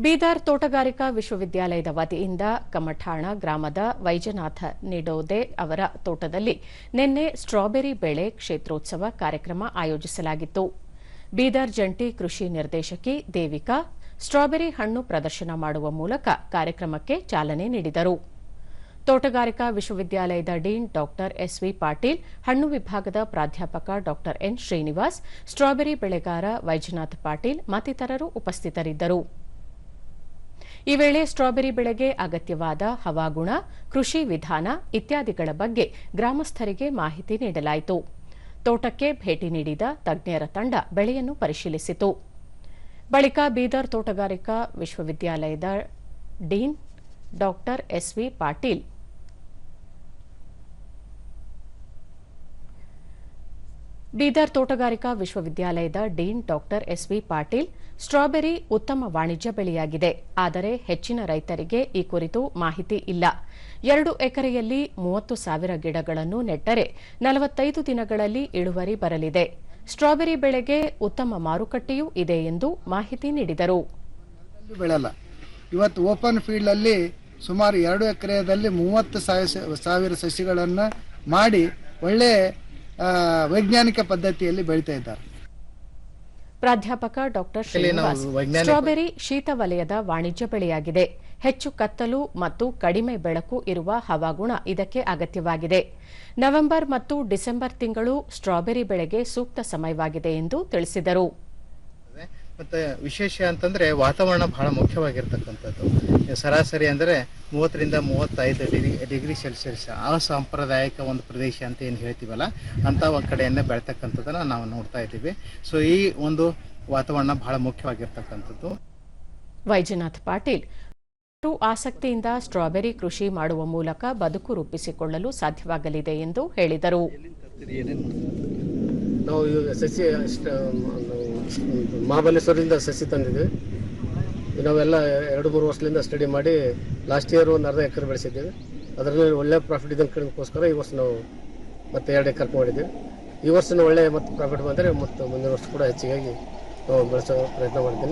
ಬೀದರ್ ತೋಟಗಾರಿಕಾ ವಿಶ್ವವಿದ್ಯಾಲಯದ ವತಿಯಿಂದ ಕಮಠಾಣ ಗ್ರಾಮದ ವೈಜನಾಥ ನಿಡೋದೆ ಅವರ ತೋಟದಲ್ಲಿ ನಿನ್ನೆ ಸ್ಟ್ರಾಬೆರಿ ಬೆಳೆ ಕ್ಷೇತ್ರೋತ್ಸವ ಕಾರ್ಯಕ್ರಮ ಆಯೋಜಿಸಲಾಗಿತ್ತು. ಬೀದರ್ ಜಂಟಿ ಕೃಷಿ ನಿರ್ದೇಶಕಿ ದೇವಿಕಾ ಸ್ಟ್ರಾಬೆರಿ ಹಣ್ಣು ಪ್ರದರ್ಶನ ಮಾಡುವ ಮೂಲಕ ಕಾರ್ಯಕ್ರಮಕ್ಕೆ ಚಾಲನೆ ನೀಡಿದರು. ತೋಟಗಾರಿಕಾ ವಿಶ್ವವಿದ್ಯಾಲಯದ ಡೀನ್ ಡಾ ಎಸ್ವಿ ಪಾಟೀಲ್, ಹಣ್ಣು ವಿಭಾಗದ ಪ್ರಾಧ್ಯಾಪಕ ಡಾ ಎನ್ ಶ್ರೀನಿವಾಸ್, ಸ್ಟ್ರಾಬೆರಿ ಬೆಳೆಗಾರ ವೈಜನಾಥ್ ಪಾಟೀಲ್ ಮತ್ತಿತರರು ಉಪಸ್ಥಿತರಿದ್ದರು. ಈ ವೇಳೆ ಸ್ಟ್ರಾಬೆರಿ ಬೆಳೆಗೆ ಅಗತ್ಯವಾದ ಹವಾಗುಣ, ಕೃಷಿ ವಿಧಾನ ಇತ್ಯಾದಿಗಳ ಬಗ್ಗೆ ಗ್ರಾಮಸ್ಥರಿಗೆ ಮಾಹಿತಿ ನೀಡಲಾಯಿತು. ತೋಟಕ್ಕೆ ಭೇಟಿ ನೀಡಿದ ತಜ್ಞರ ತಂಡ ಬೆಳೆಯನ್ನು ಪರಿಶೀಲಿಸಿತು. ಬಳಿಕ ಬೀದರ್ ತೋಟಗಾರಿಕಾ ವಿಶ್ವವಿದ್ಯಾಲಯದ ಡೀನ್ ಡಾ ಎಸ್ವಿ ಪಾಟೀಲ್ ಬೀದರ್ ತೋಟಗಾರಿಕಾ ವಿಶ್ವವಿದ್ಯಾಲಯದ ಡೀನ್ ಡಾ ಎಸ್ವಿ ಪಾಟೀಲ್ ಸ್ಟ್ರಾಬೆರಿ ಉತ್ತಮ ವಾಣಿಜ್ಯ ಬೆಳೆಯಾಗಿದೆ. ಆದರೆ ಹೆಚ್ಚಿನ ರೈತರಿಗೆ ಈ ಕುರಿತು ಮಾಹಿತಿ ಇಲ್ಲ. ಎರಡು ಎಕರೆಯಲ್ಲಿ ಮೂವತ್ತು ಸಾವಿರ ಗಿಡಗಳನ್ನು ನೆಟ್ಟರೆ ನಲವತ್ತೈದು ದಿನಗಳಲ್ಲಿ ಇಳುವರಿ ಬರಲಿದೆ. ಸ್ಟ್ರಾಬೆರಿ ಬೆಳೆಗೆ ಉತ್ತಮ ಮಾರುಕಟ್ಟೆಯೂ ಇದೆ ಎಂದು ಮಾಹಿತಿ ನೀಡಿದರು. ಇವತ್ತು ಓಪನ್ ಫೀಲ್ಡ್ನಲ್ಲಿ ಸುಮಾರು ಎರಡು ಎಕರೆಯಲ್ಲಿ ಮೂವತ್ತು ಸಾವಿರ ಸಸಿಗಳನ್ನು ಮಾಡಿ ಒಳ್ಳೆ ವೈಜ್ಞಾನಿಕ ಪದ್ಧತಿಯಲ್ಲಿ ಬೆಳೀತಾ ಇದ್ದಾರೆ. ಪ್ರಾಧ್ಯಾಪಕ ಡಾಕ್ಟರ್ ಶ್ರೀನಿವಾಸ್ ಸ್ಟ್ರಾಬೆರಿ ಶೀತ ವಲಯದ ವಾಣಿಜ್ಯ ಬೆಳೆಯಾಗಿದೆ. ಹೆಚ್ಚು ಕತ್ತಲು ಮತ್ತು ಕಡಿಮೆ ಬೆಳಕು ಇರುವ ಹವಾಗುಣ ಇದಕ್ಕೆ ಅಗತ್ಯವಾಗಿದೆ. ನವೆಂಬರ್ ಮತ್ತು ಡಿಸೆಂಬರ್ ತಿಂಗಳು ಸ್ಟ್ರಾಬೆರಿ ಬೆಳೆಗೆ ಸೂಕ್ತ ಸಮಯವಾಗಿದೆ ಎಂದು ತಿಳಿಸಿದರು. ಮತ್ತೆ ವಿಶೇಷ ಅಂತಂದ್ರೆ ವಾತಾವರಣ ಬಹಳ ಮುಖ್ಯವಾಗಿರ್ತಕ್ಕಂಥದ್ದು. ಸರಾಸರಿ ಅಂದರೆ ಮೂವತ್ತರಿಂದ ಮೂವತ್ತೈದು ಡಿಗ್ರಿ ಡಿಗ್ರಿ ಸೆಲ್ಸಿಯಸ್. ಸಾಂಪ್ರದಾಯಿಕ ಒಂದು ಪ್ರದೇಶ ಅಂತ ಏನು ಹೇಳ್ತೀವಲ್ಲ ಅಂಥ ಒಂದು ಕಡೆಯನ್ನೇ ಬೆಳ್ತಕ್ಕಂಥದ್ದನ್ನ ನಾವು ನೋಡ್ತಾ ಇದ್ದೀವಿ. ಸೊ ಈ ಒಂದು ವಾತಾವರಣ ಬಹಳ ಮುಖ್ಯವಾಗಿರ್ತಕ್ಕಂಥದ್ದು. ವೈಜನಾಥ್ ಪಾಟೀಲ್ ಆಸಕ್ತಿಯಿಂದ ಸ್ಟ್ರಾಬೆರಿ ಕೃಷಿ ಮಾಡುವ ಮೂಲಕ ಬದುಕು ರೂಪಿಸಿಕೊಳ್ಳಲು ಸಾಧ್ಯವಾಗಲಿದೆ ಎಂದು ಹೇಳಿದರು. ನಾವು ಇವಾಗ ಸಸಿ ಮಹಾಬಲೇಶ್ವರದಿಂದ ಸಸಿ ತಂದಿದ್ವಿ ನಾವೆಲ್ಲ ಎರಡು, ಮೂರು ವರ್ಷದಿಂದ ಸ್ಟಡಿ ಮಾಡಿ ಲಾಸ್ಟ್ ಇಯರ್ ಒಂದು ಅರ್ಧ ಎಕರೆ ಬೆಳೆಸಿದ್ದೀವಿ. ಅದರಲ್ಲಿ ಒಳ್ಳೆ ಪ್ರಾಫಿಟ್ ಇದನ್ನು ಕಡಿಮೆಗೋಸ್ಕರ ಈ ವರ್ಷ ನಾವು ಮತ್ತೆ ಎರಡು ಎಕರೆ ಮಾಡಿದ್ದೀವಿ. ಈ ವರ್ಷ ಒಳ್ಳೆ ಮತ್ತೆ ಪ್ರಾಫಿಟ್ ಬಂದರೆ ಮತ್ತು ಮುಂದಿನ ವರ್ಷ ಕೂಡ ಹೆಚ್ಚಿಗಾಗಿ ನಾವು ಬೆಳೆಸೋ ಪ್ರಯತ್ನ ಮಾಡ್ತೀನಿ.